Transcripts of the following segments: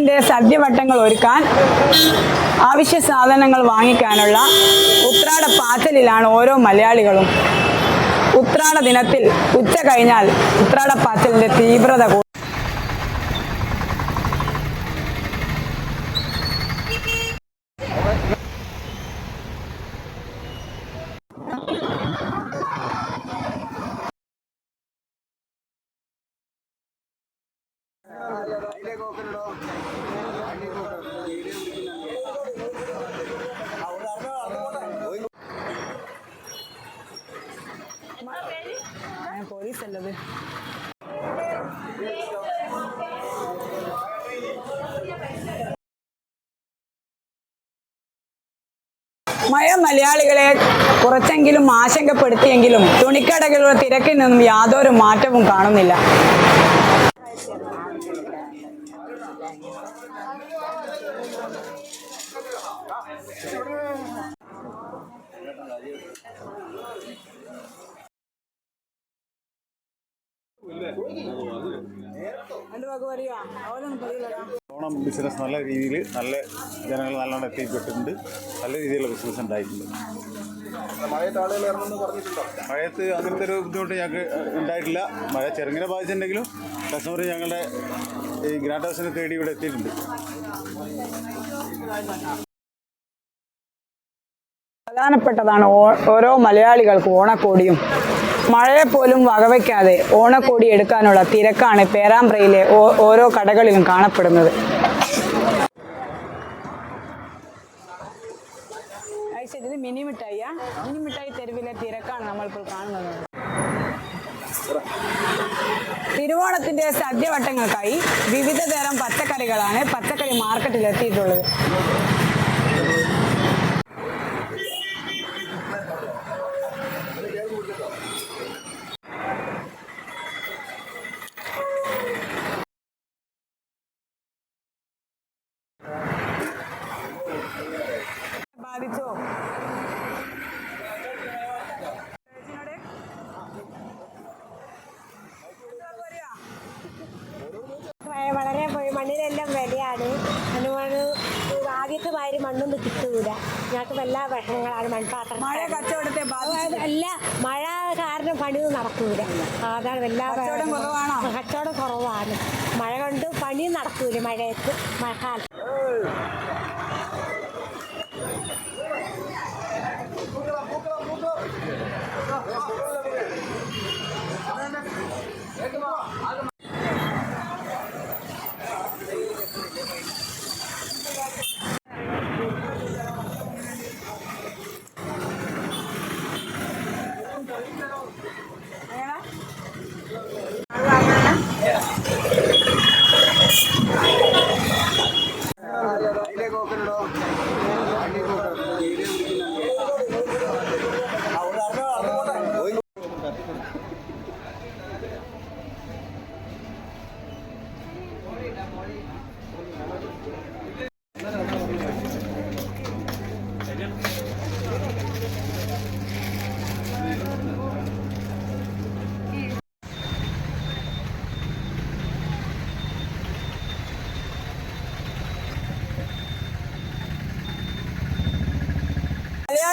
തിരുവോണത്തിന്റെ സദ്യവട്ടങ്ങൾ ഒരുക്കാൻ ആവശ്യ സാധനങ്ങൾ വാങ്ങിക്കാനുള്ള ഉത്രാട പാച്ചലിലാണ് ഓരോ മലയാളികളും. ഉത്രാട ദിനത്തിൽ ഉച്ച കഴിഞ്ഞാൽ ഉത്രാട പാച്ചലിന്റെ തീവ്രത പോലീസ് അല്ലത് മഴ മലയാളികളെ കുറച്ചെങ്കിലും ആശങ്കപ്പെടുത്തിയെങ്കിലും തുണിക്കടകളുടെ തിരക്കിൽ നിന്നും യാതൊരു മാറ്റവും കാണുന്നില്ല. ഓണം ബിസിനസ് നല്ല രീതിയിൽ നല്ല ജനങ്ങൾ നല്ലോണം എത്തിപ്പെട്ടിട്ടുണ്ട്. നല്ല രീതിയിലുള്ള ബിസിനസ് ഉണ്ടായിട്ടുണ്ട്. മഴയത്ത് അങ്ങനത്തെ ഒരു ബുദ്ധിമുട്ട് ഞങ്ങൾക്ക് ഉണ്ടായിട്ടില്ല. മഴ ചെറുങ്ങനെ ബാധിച്ചിട്ടുണ്ടെങ്കിലും കസ്റ്റമർ ഞങ്ങളുടെ ഈ ഗ്രാൻഡ് ഹൗസിനെ തേടി ഇവിടെ എത്തിയിട്ടുണ്ട്. പ്രധാനപ്പെട്ടതാണ് ഓരോ മലയാളികൾക്കും ഓണക്കോടിയും. മഴയെ പോലും വകവയ്ക്കാതെ ഓണക്കോടി എടുക്കാനുള്ള തിരക്കാണ് പേരാമ്പ്രയിലെ ഓരോ കടകളിലും കാണപ്പെടുന്നത്. ഇത് മിനി മിനി മിഠായി തെരുവിലെ തിരക്കാണ് നമ്മളിപ്പോൾ കാണുന്നത്. തിരുവോണത്തിന്റെ സദ്യവട്ടങ്ങൾക്കായി വിവിധ തരം പച്ചക്കറികളാണ് പച്ചക്കറി മാർക്കറ്റിൽ എത്തിയിട്ടുള്ളത്. ബാധിച്ചോ വ- വളരെ മണ്ണിനെല്ലാം വിലയാണ്. അതുകൊണ്ട് ആദ്യത്തെ മാതിരി മണ്ണൊന്നും കിട്ടൂല. ഞങ്ങൾക്ക് എല്ലാ വിഷമങ്ങളാണ് മൺപാത്രം മഴ കച്ചവടത്തെ അല്ല മഴ കാരണം പണിയൊന്നും നടക്കൂല. അതാണ് എല്ലാ കച്ചവടം കുറവാണോ? കച്ചവടം കുറവാണ്. മഴ കൊണ്ട് പണിയും നടക്കൂല മഴയത്ത് മഴക്കാലത്ത്.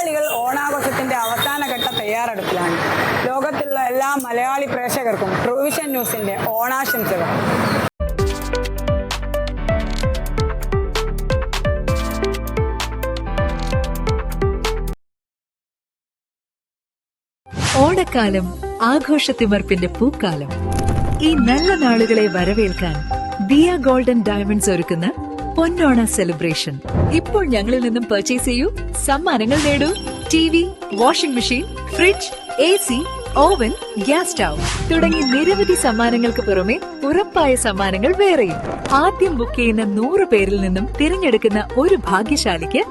മലയാളികൾ ഓണാഘോഷത്തിന്റെ അവസാന ഘട്ട തയ്യാറെടുപ്പിലാണ്. ലോകത്തുള്ള എല്ലാ മലയാളി പ്രേക്ഷകർക്കും ട്രൂവിഷൻ ന്യൂസിന്റെ ഓണാശംസകൾ. ഓണക്കാലം ആഘോഷത്തിമർപ്പിന്റെ പൂക്കാലം. ഈ നല്ല നാളുകളെ വരവേൽക്കാൻ ദിയ ഗോൾഡൻ ഡയമണ്ട്സ് ഒരുക്കുന്ന പൊന്നോണ സെലിബ്രേഷൻ. ഇപ്പോൾ ഞങ്ങളിൽ നിന്നും പർച്ചേസ് ചെയ്യൂ. സമ്മാനങ്ങൾ നേടൂ. T V washing machine fridge A C oven gas stove തുടങ്ങി നിരവധി സമ്മാനങ്ങൾക്ക് പുറമെ ഉറപ്പായ സമ്മാനങ്ങൾ വേറെയും. ആദ്യം ബുക്ക് ചെയ്യുന്ന നൂറ് പേരിൽ നിന്നും തിരഞ്ഞെടുക്കുന്ന ഒരു ഭാഗ്യശാലിക്ക്